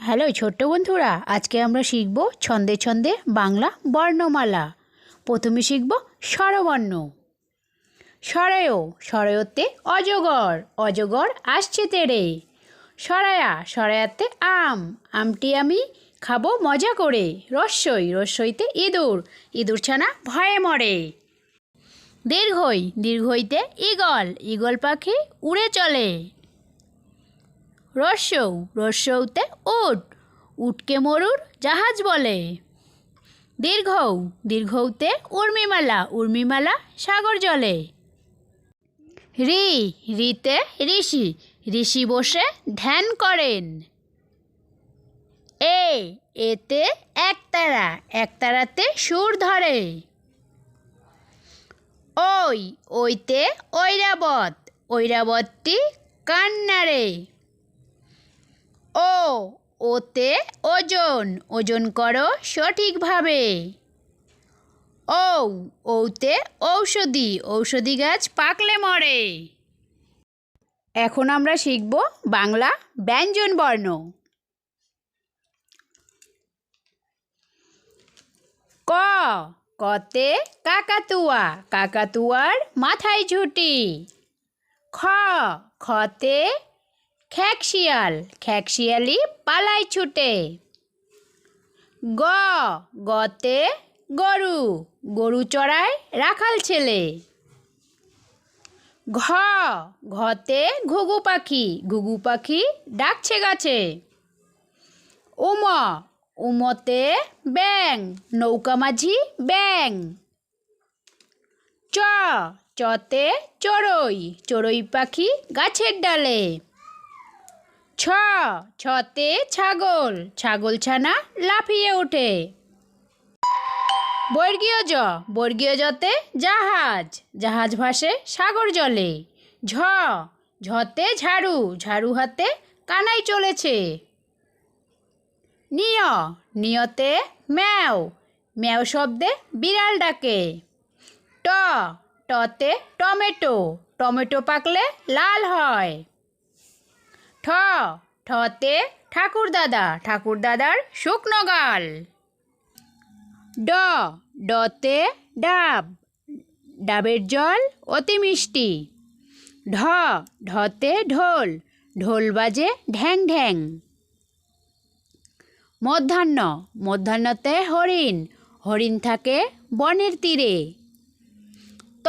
Hello, ছোট্ট বন্ধুরা, আজকে আমরা শিখব ছন্দে ছন্দে বাংলা বর্ণমালা। প্রথমে শিখব স্বরবর্ণ। সরায়ও সরায়তে অজগর অজগর আসছে তেরে সরায়া সরায়াতে আম, আমটি আমি খাব মজা করে রস্যই রস্যইতে ইঁদুর ইঁদুর ছানা ভয়ে মরে। দীর্ঘই, দীর্ঘইতে ঈগল ঈগল পাখি উড়ে চলে। রস্যৌ রস্যৌতে উট উটকে মরুর জাহাজ বলে। দীর্ঘৌ, দীর্ঘৌতে উর্মিমালা উর্মিমালা সাগর জলে। রি, রিতে ঋষি ঋষি বসে ধ্যান করেন। এ, এতে একতারা, একতারাতে সুর ধরে। ওই, ওইতে ঐরাবত, ঐরাবতটি কান্নারে। ও, ওতে ওজন ওজন করো সঠিকভাবে। ঔ ঔতে ঔষধি ঔষধি গাছ পাকলে মরে। এখন আমরা শিখব বাংলা ব্যঞ্জন বর্ণ। ক, কতে কাকাতুয়া, কাকাতুয়ার মাথায় ঝুটি। খ, খতে খ্যাকশিয়াল। খ্যাকশিয়ালি পালায় ছুটে। গ, গতে গরু। গরু চড়ায় রাখাল ছেলে। ঘ, ঘতে ঘুঘু পাখি। ঘুঘু পাখি ডাকছে গাছে। উম, উমতে ব্যাং নৌকা মাঝি ব্যাং চ, চতে চড়ই। চড়ই পাখি গাছের ডালে। ছ, ছতে ছাগল ছাগল ছানা লাফিয়ে ওঠে বর্গীয় জ, বর্গীয় জতে জাহাজ জাহাজ ভাসে সাগর জলে। ঝ, ঝতে ঝাড়ু ঝাড়ু হাতে কানাই চলেছে। নিয় নিয়তে ম্যাও ম্যাও শব্দে বিড়াল ডাকে। ট, টতে টমেটো টমেটো পাকলে লাল হয়। ঠ, ঠতে ঠাকুর দাদা ঠাকুর দাদার শুকনো গাল। ড, ডতে ডাব, ডাবের জল অতি মিষ্টি। ঢ, ঢতে ঢোল ঢোল বাজে ঢ্যাং ঢ্যাং। মধ্যাহ্ন, মধ্যাহ্নতে হরিণ হরিণ থাকে বনের তীরে। ত,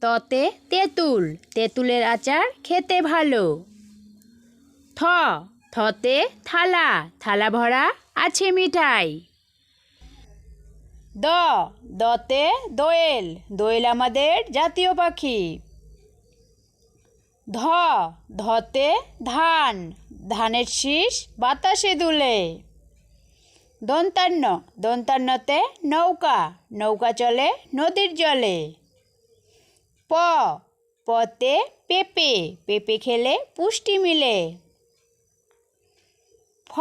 ততে তেঁতুল, তেঁতুলের আচার খেতে ভালো। থ, থতে থালা থালা ভরা, আছে মিঠাই। দ, দতে দোয়েল দোয়েল আমাদের জাতীয় পাখি। ধ, ধতে ধান, ধানের শীষ বাতাসে দুলে। দন্তান্ন, দন্তান্নতে নৌকা নৌকা চলে নদীর জলে। প, পতে পেঁপে পেঁপে খেলে পুষ্টি মিলে। ফ,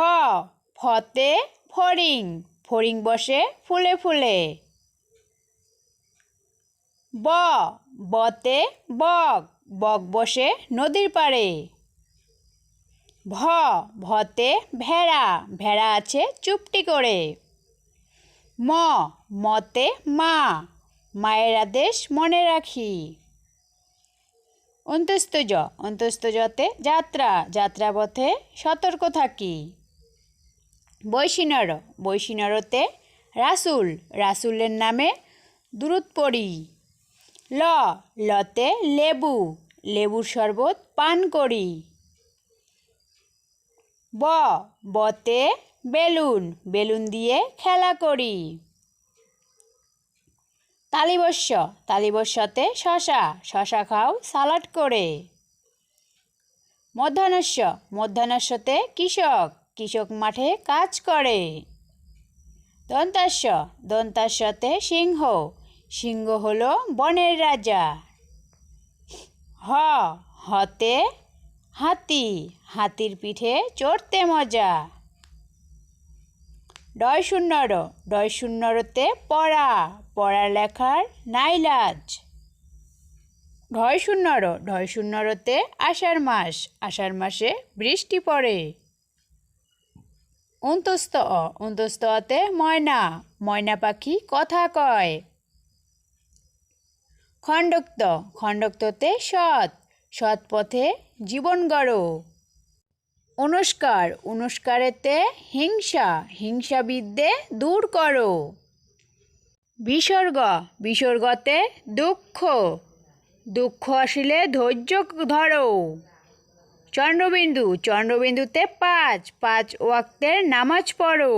ফতে ফড়িং ফড়িং বসে ফুলে ফুলে। ব, বতে বক বক বসে নদীর পাড়ে। ভ, ভতে ভেড়া ভেড়া আছে চুপটি করে। ম, মতে মা, মায়ের আদেশ মনে রাখি। অন্তস্থ জ, অন্তস্থ জতে যাত্রা, যাত্রাপথে সতর্ক থাকি। বৈশিনর বৈশিনরতে রাসুল, রাসুলের নামে দূরত পড়ি। ল, লতে লেবু, লেবুর শরবত পান করি। ব, বতে বেলুন বেলুন দিয়ে খেলা করি। তালিবস্য, তালিবস্যতে শশা শশা খাও, সালাড করে। মধ্যাহ্নস্য, মধ্যাহ্নস্যতে কৃষক কৃষক মাঠে কাজ করে। দন্তাস্য, দন্তাস্যতে সিংহ। সিংহ হল বনের রাজা। হ, হতে হাতি। হাতির পিঠে চড়তে মজা। ডয় শূন্যর ডয় শূন্যরতে পড়া। পড়া লেখার নাইলাজ। ঢয় শূন্যর ঢয় শূন্যরতে আষাঢ় মাস। আষাঢ় মাসে বৃষ্টি পড়ে। অন্তস্ত অ অন্তস্ত অতে ময়না ময়না পাখি কথা কয়। খণ্ডক্ত, খণ্ডক্ততে সৎ সৎ পথে জীবন গড়। অনুষ্কার, অনুষ্কারেতে হিংসা, হিংসাবিদ্যে দূর করো। বিসর্গ, বিসর্গতে দুঃখ দুঃখ আসিলে ধৈর্য ধরো। চন্দ্রবিন্দু চন্দ্রবিন্দুতে পাঁচ পাঁচ ওয়াক্তের নামাজ পড়ো।